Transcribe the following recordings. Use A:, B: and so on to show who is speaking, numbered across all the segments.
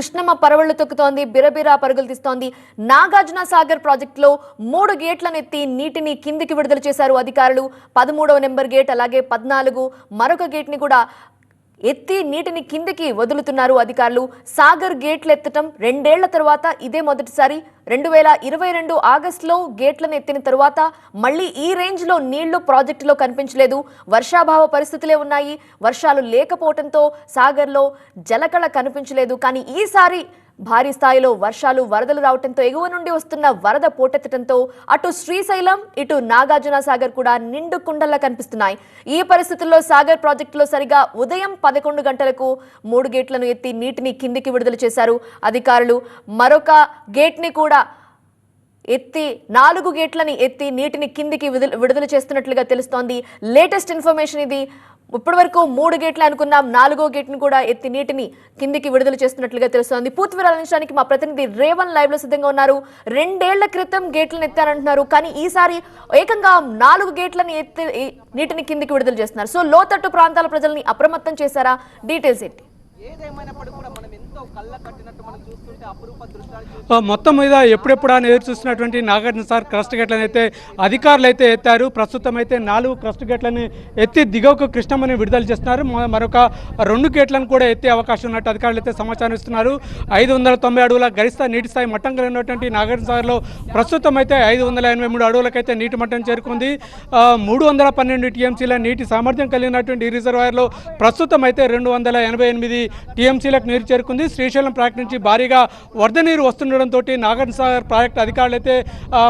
A: కృష్ణమ్మ పరవళ్ళు తొక్కుతోంది బిరబిరా పరుగులు తీస్తోంది. నాగార్జున సాగర్ ప్రాజెక్టులో మూడు గేట్లను ఎత్తి నీటిని కిందికి విడుదల చేశారు అధికారులు. పదమూడవ నెంబర్ గేట్ అలాగే పద్నాలుగు మరొక గేట్ని కూడా ఎత్తి నీటిని కిందికి వదులుతున్నారు అధికారులు. సాగర్ గేట్లు ఎత్తటం రెండేళ్ళ తర్వాత ఇదే మొదటిసారి రెండు వేల ఇరవై రెండు ఆగస్టులో గేట్లను ఎత్తిన తరువాత మళ్ళీ ఈ రేంజ్లో నీళ్ళు ప్రాజెక్టులో కనిపించలేదు. వర్షాభావ పరిస్థితులే ఉన్నాయి. వర్షాలు లేకపోవడంతో సాగర్లో జలకళ కనిపించలేదు. కానీ ఈసారి భారీ స్థాయిలో వర్షాలు వరదలు రావడంతో ఎగువ నుండి వస్తున్న వరద పోటెత్తడంతో అటు శ్రీశైలం ఇటు నాగార్జున సాగర్ కూడా నిండు కుండల్లా కనిపిస్తున్నాయి. ఈ పరిస్థితుల్లో సాగర్ ప్రాజెక్టులో సరిగా ఉదయం పదకొండు గంటలకు మూడు గేట్లను ఎత్తి నీటిని కిందికి విడుదల చేశారు. అధికారులు మరొక గేట్ని కూడా ఎత్తి నాలుగు గేట్లని ఎత్తి నీటిని కిందికి విడుదల విడుదల చేస్తున్నట్లుగా తెలుస్తోంది. లేటెస్ట్ ఇన్ఫర్మేషన్ ఇది. ఇప్పటి వరకు మూడు గేట్లు అనుకున్నాం. నాలుగో గేట్ని కూడా ఎత్తి నీటిని కిందికి విడుదల చేస్తున్నట్లుగా తెలుస్తోంది. పూర్తి వివరాలించడానికి మా ప్రతినిధి రేవన్ లైవ్లో సిద్ధంగా ఉన్నారు. రెండేళ్ళ క్రితం గేట్లను ఎత్తారంటున్నారు. కానీ ఈసారి ఏకంగా నాలుగు గేట్లను ఎత్తి నీటిని కిందికి విడుదల చేస్తున్నారు. సో లోతట్టు ప్రాంతాల ప్రజల్ని అప్రమత్తం చేశారా? డీటెయిల్స్ ఏంటి?
B: ఏదేమైనప్పటికీ కూడా
C: మొత్తం మీద ఎప్పుడెప్పుడు అని ఎదురు చూస్తున్నటువంటి నాగార్జున సార్ క్రస్ట్ గేట్లను అయితే అధికారులు అయితే ఎత్తారు. ప్రస్తుతం అయితే నాలుగు క్రస్ట్ గేట్లని ఎత్తి దిగువకు కృష్ణమ్మని విడుదల చేస్తున్నారు. మరొక రెండు గేట్లను కూడా ఎత్తే అవకాశం ఉన్నట్టు అధికారులు అయితే సమాచారం ఇస్తున్నారు. ఐదు వందల తొంభై అడుగుల గరిష్ట నీటి స్థాయి మట్టం కలిగినటువంటి నాగార్జున సార్లో ప్రస్తుతం అయితే ఐదు వందల ఎనభై మూడు అడుగులకైతే నీటి మట్టం చేరుకుంది. మూడు వందల పన్నెండు టీఎంసీల నీటి సామర్థ్యం కలిగినటువంటి ఈ రిజర్వాయర్లో ప్రస్తుతం అయితే రెండు వందల ఎనభై ఎనిమిది టీఎంసీలకు నీరు చేరుకుంది. శ్రీశైలం ప్రాజెక్ట్ నుంచి భారీగా వరద నీరు వస్తుండడంతో నాగార్జున సాగర్ ప్రాజెక్ట్ అధికారులు అయితే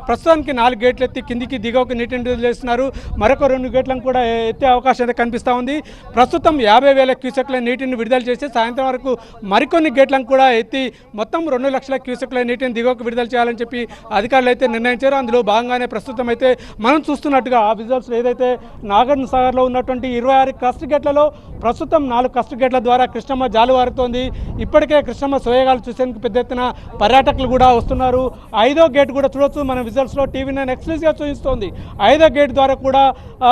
C: ప్రస్తుతానికి నాలుగు గేట్లు ఎత్తి కిందికి దిగవకు నీటిని విడుదల చేస్తున్నారు మరొక రెండు గేట్లను కూడా ఎత్తే అవకాశం అయితే కనిపిస్తూ ఉంది. ప్రస్తుతం యాభై వేల క్యూసెక్ల నీటిని విడుదల చేసి సాయంత్రం వరకు మరికొన్ని గేట్లను కూడా ఎత్తి మొత్తం రెండు లక్షల క్యూసెక్ల నీటిని దిగువకు విడుదల చేయాలని చెప్పి అధికారులు అయితే నిర్ణయించారు. అందులో భాగంగానే ప్రస్తుతం అయితే మనం చూస్తున్నట్టుగా ఆ విజువల్స్ ఏదైతే నాగార్జున సాగర్లో ఉన్నటువంటి ఇరవై ఆరు కస్ట్ గేట్లలో ప్రస్తుతం నాలుగు కస్ట్ గేట్ల ద్వారా కృష్ణమ్మ జాలువారుతోంది. ఇప్పటికే కృష్ణమ్మ సోయగాలు చూసేందుకు పెద్ద ఎత్తున పర్యాటకులు కూడా వస్తున్నారు. ఐదో గేట్ కూడా చూడొచ్చు. మన విజువల్స్లో టీవీ నైన్ ఎక్స్క్లూజివ్గా చూపిస్తోంది. ఐదో గేట్ ద్వారా కూడా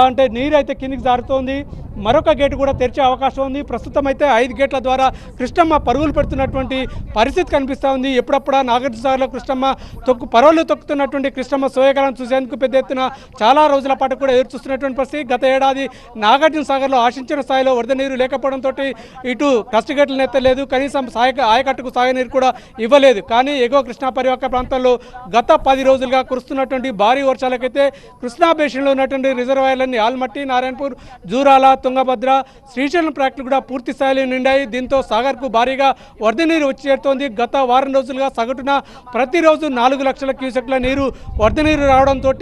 C: అంటే నీరు అయితే కిందికి జారుతోంది. మరొక గేట్ కూడా తెరిచే అవకాశం ఉంది. ప్రస్తుతం అయితే ఐదు గేట్ల ద్వారా కృష్ణమ్మ పరుగులు పెడుతున్నటువంటి పరిస్థితి కనిపిస్తూ ఉంది. ఎప్పుడప్పుడా నాగార్జునసాగర్లో కృష్ణమ్మ తొక్కు పరువులు తొక్కుతున్నటువంటి కృష్ణమ్మ సోయగాలను చూసేందుకు పెద్ద ఎత్తున చాలా రోజుల పాటు కూడా ఎదురు చూస్తున్నటువంటి పరిస్థితి. గత ఏడాది నాగార్జునసాగర్లో ఆశించిన స్థాయిలో వరద నీరు లేకపోవడంతో ఇటు కష్టగేట్లను ఎత్తలేదు. కనీసం సాయ ఆయకట్టుకు సాగునీరు కూడా ఇవ్వలేదు. కానీ ఎగువ కృష్ణా పరివాహక ప్రాంతాల్లో గత పది రోజులుగా కురుస్తున్నటువంటి భారీ వర్షాలకైతే కృష్ణా బేషన్లో ఉన్నటువంటి రిజర్వాయర్లన్నీ ఆల్మట్టి నారాయణపూర్ జూరాల తుంగభద్ర శ్రీశైలం ప్రాక్టులు కూడా పూర్తి స్థాయిలో నిండాయి. దీంతో సాగర్కు భారీగా వరద నీరు వచ్చి చేరుతోంది. గత వారం రోజులుగా సగటున ప్రతిరోజు నాలుగు లక్షల క్యూసెక్ల నీరు వరద నీరు రావడంతో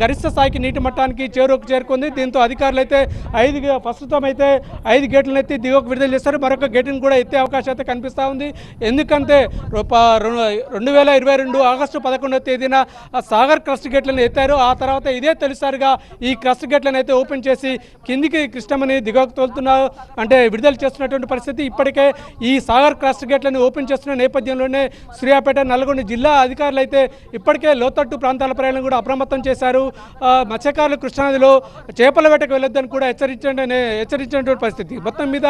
C: గరిష్ట స్థాయికి నీటి మట్టానికి చేరువకు చేరుకుంది. దీంతో అధికారులు అయితే ఐదు ప్రస్తుతం అయితే ఐదు గేట్లను ఎత్తి దిగువకు విడుదల చేస్తారు మరొక గేటును కూడా ఎత్తే అవకాశం అయితే కనిపిస్తూ ఉంది. ఎందుకంటే రెండు వేల ఇరవై రెండు ఆగస్టు పదకొండవ తేదీన సాగర్ క్రస్ట్ గేట్లను ఎత్తారు. ఆ తర్వాత ఇదే తొలిసారిగా ఈ క్రస్ట్ గేట్లను అయితే ఓపెన్ చేసి కిందికి కృష్ణమని దిగకు తోలుతున్నారు. అంటే విడుదల చేస్తున్నటువంటి పరిస్థితి ఇప్పటికే ఈ సాగర్ క్రస్ట్ గేట్లను ఓపెన్ చేస్తున్న నేపథ్యంలోనే సూర్యాపేట నల్గొండ జిల్లా అధికారులు అయితే ఇప్పటికే లోతట్టు ప్రాంతాల ప్రయాణం కూడా అప్రమత్తం చేశారు. మత్స్యకారులు కృష్ణానదిలో చేపల వేటకు వెళ్ళొద్దని కూడా హెచ్చరించండి హెచ్చరించినటువంటి పరిస్థితి. మొత్తం మీద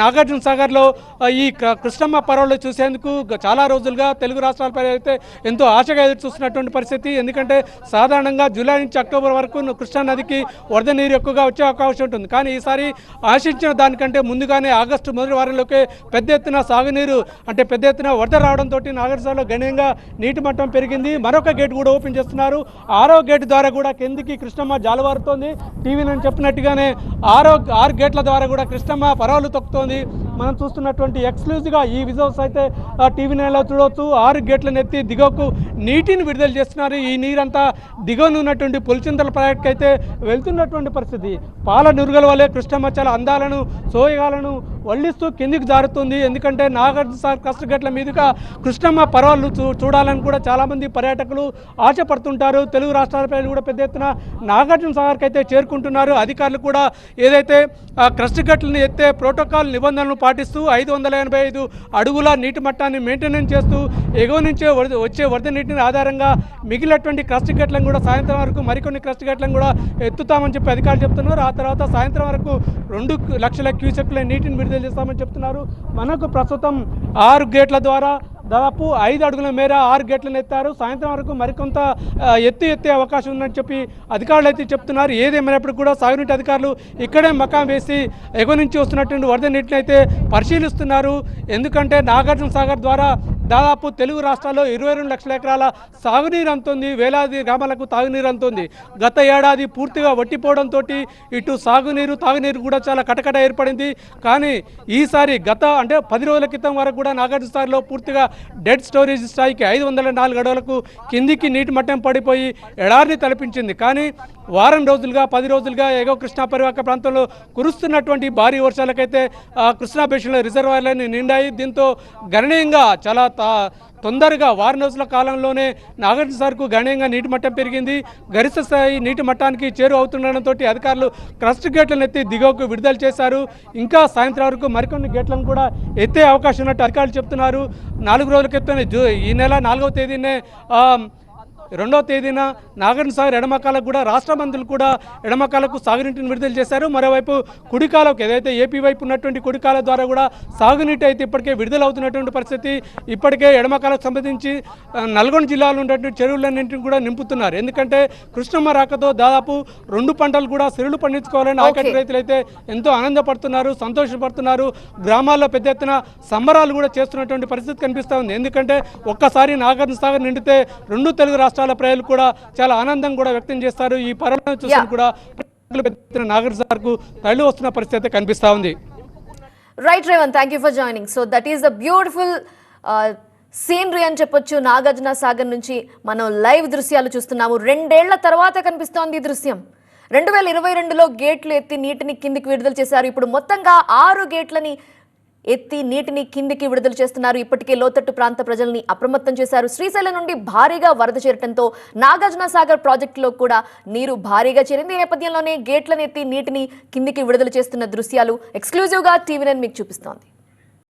C: నాగార్జున సాగర్లో ఈ క- కృష్ణమ్మ పర్వాలు చూసేందుకు చాలా రోజులుగా తెలుగు రాష్ట్రాలపై అయితే ఎంతో ఆశగా ఎదురు చూస్తున్నటువంటి పరిస్థితి. ఎందుకంటే సాధారణంగా జూలై నుంచి అక్టోబర్ వరకు కృష్ణా నదికి వరద నీరు ఎక్కువగా వచ్చే అవకాశం ఉంటుంది. కానీ ఈసారి ఆశించిన దానికంటే ముందుగానే ఆగస్టు మొదటి వారంలోకే పెద్ద ఎత్తున సాగునీరు అంటే పెద్ద ఎత్తున వరద రావడంతో నాగర్సాలో గణనీయంగా నీటి మట్టం పెరిగింది. మరొక గేట్ కూడా ఓపెన్ చేస్తున్నారు. ఆరో గేట్ ద్వారా కూడా కిందికి కృష్ణమ్మ జాలవారుతోంది టీవీ నేను చెప్పినట్టుగానే ఆరో ఆరు గేట్ల ద్వారా కూడా కృష్ణమ్మ పరవలు తొక్కుతోంది. మనం చూస్తున్నటువంటి ఎక్స్క్లూజివ్గా ఈ విజువల్స్ అయితే టీవీ నైన్లో చూడవచ్చు ఆరు గేట్లను ఎత్తి దిగువకు నీటిని విడుదల చేస్తున్నారు. ఈ నీరంతా దిగువన ఉన్నటువంటి పులిచింతల ప్రాజెక్ట్కి అయితే వెళ్తున్నటువంటి పరిస్థితి. పాల నురుగల వల్లే కృష్ణమ్మ చాలా అందాలను సోయగాలను వల్లిస్తూ కిందికి జారుతుంది. ఎందుకంటే నాగార్జున సాగర్ కష్టగట్ల మీదుగా కృష్ణమ్మ పర్వాలు చూ చూడాలని కూడా చాలామంది పర్యాటకులు ఆశపడుతుంటారు. తెలుగు రాష్ట్రాలపై కూడా పెద్ద ఎత్తున నాగార్జున సాగర్కి అయితే చేరుకుంటున్నారు. అధికారులు కూడా ఏదైతే ఆ క్రస్ట్ ఎత్తే ప్రోటోకాల్ నిబంధనలు పాటిస్తూ ఐదు వందల ఎనభై ఐదు అడుగుల నీటి మట్టాన్ని మెయింటెనెన్స్ చేస్తూ ఎగువ నుంచే వరద వచ్చే వరద నీటిని ఆధారంగా మిగిలినటువంటి క్రస్ట్ గేట్లను కూడా సాయంత్రం వరకు మరికొన్ని క్రస్ట్ గేట్లను కూడా ఎత్తుతామని చెప్పి అధికారులు చెప్తున్నారు. ఆ తర్వాత సాయంత్రం వరకు రెండు లక్షల క్యూసెక్ల నీటిని విడుదల చేస్తామని చెప్తున్నారు. మనకు ప్రస్తుతం ఆరు గేట్ల ద్వారా దాదాపు ఐదు అడుగుల మేర ఆరు గేట్లను ఎత్తారు. సాయంత్రం వరకు మరికొంత ఎత్తి ఎత్తు ఎత్తే అవకాశం ఉందని చెప్పి అధికారులు అయితే చెప్తున్నారు. ఏదేమైనప్పటికీ కూడా సాగునీటి అధికారులు ఇక్కడే మకాం వేసి ఎగువ నుంచి వస్తున్నటువంటి వరద నీటిని అయితే పరిశీలిస్తున్నారు. ఎందుకంటే నాగార్జున సాగర్ ద్వారా దాదాపు తెలుగు రాష్ట్రాల్లో ఇరవై రెండు లక్షల ఎకరాల సాగునీరు అందుతుంది వేలాది గ్రామాలకు తాగునీరు అందుతుంది గత ఏడాది పూర్తిగా వట్టిపోవడంతో ఇటు సాగునీరు తాగునీరు కూడా చాలా కటకట ఏర్పడింది. కానీ ఈసారి గత అంటే పది రోజుల క్రితం వరకు కూడా నాగార్జున స్థాయిలో పూర్తిగా డెడ్ స్టోరేజ్ స్థాయికి ఐదు వందల నాలుగు అడవులకు కిందికి నీటి మట్టం పడిపోయి ఎడారిని తలపించింది. కానీ వారం రోజులుగా పది రోజులుగా ఏగో కృష్ణా పరివాహక ప్రాంతంలో కురుస్తున్నటువంటి భారీ వర్షాలకైతే కృష్ణా బేషన్లో రిజర్వాయర్లన్నీ నిండాయి. దీంతో గణనీయంగా చాలా తొందరగా వారం రోజుల కాలంలోనే నాగార్జున సార్కు గణనీయంగా నీటి మట్టం పెరిగింది. గరిష్ట స్థాయి నీటి మట్టానికి చేరు అవుతుండటంతో అధికారులు క్రస్ట్ గేట్లను ఎత్తి దిగువకు విడుదల చేశారు. ఇంకా సాయంత్రం వరకు మరికొన్ని గేట్లను కూడా ఎత్తే అవకాశం ఉన్నట్టు అధికారులు చెప్తున్నారు. నాలుగు రోజుల క్రితం ఈ నెల నాలుగవ తేదీనే ఆ, రెండవ తేదీన నాగార్జున సాగర్ ఎడమకాలకు కూడా రాష్ట్ర మంత్రులు కూడా ఎడమకాలకు సాగునీటిని విడుదల చేశారు. మరోవైపు కుడికాలకు ఏదైతే ఏపీ వైపు ఉన్నటువంటి కుడికాల ద్వారా కూడా సాగునీటి అయితే ఇప్పటికే విడుదల అవుతున్నటువంటి పరిస్థితి ఇప్పటికే ఎడమకాలకు సంబంధించి నల్గొండ జిల్లాలో ఉన్నటువంటి చెరువులన్నింటిని కూడా నింపుతున్నారు. ఎందుకంటే కృష్ణమ్మ రాకతో దాదాపు రెండు పంటలు కూడా సిరులు పండించుకోవాలని ఆయకట్టు రైతులు అయితే ఎంతో ఆనందపడుతున్నారు సంతోషపడుతున్నారు. గ్రామాల్లో పెద్ద ఎత్తున సంబరాలు కూడా చేస్తున్నటువంటి పరిస్థితి కనిపిస్తూ ఉంది. ఎందుకంటే ఒక్కసారి నాగార్జున సాగర్ నిండితే రెండు తెలుగు రాష్ట్రాల ప్రజలు కూడా చాలా ఆనందం కూడా వ్యక్తం చేస్తారు. ఈ పర్వతం చూసి. కూడా తరలి వస్తున్న పరిస్థితి కనిపిస్తూ ఉంది.
A: Right Revan thank you for joining so that is the beautiful scenery అని చెప్పొచ్చు. నాగార్జున సాగర్ నుంచి మనం లైవ్ దృశ్యాలు చూస్తున్నాము. రెండేళ్ళ తర్వాత కనిపిస్తోంది ఈ దృశ్యం. రెండు వేల ఇరవై రెండులో గేట్లు ఎత్తి నీటిని కిందికి విడుదల చేశారు. ఇప్పుడు మొత్తంగా ఆరు గేట్లని ఎత్తి నీటిని కిందికి విడుదల చేస్తున్నారు. ఇప్పటికే లోతట్టు ప్రాంత ప్రజల్ని అప్రమత్తం చేశారు. శ్రీశైలం నుండి భారీగా వరద చేరటంతో నాగార్జున సాగర్ ప్రాజెక్టులో కూడా నీరు భారీగా చేరింది. ఈ నేపథ్యంలోనే గేట్లను ఎత్తి నీటిని కిందికి విడుదల చేస్తున్న దృశ్యాలు ఎక్స్క్లూజివ్గా టీవీ నేను మీకు చూపిస్తోంది.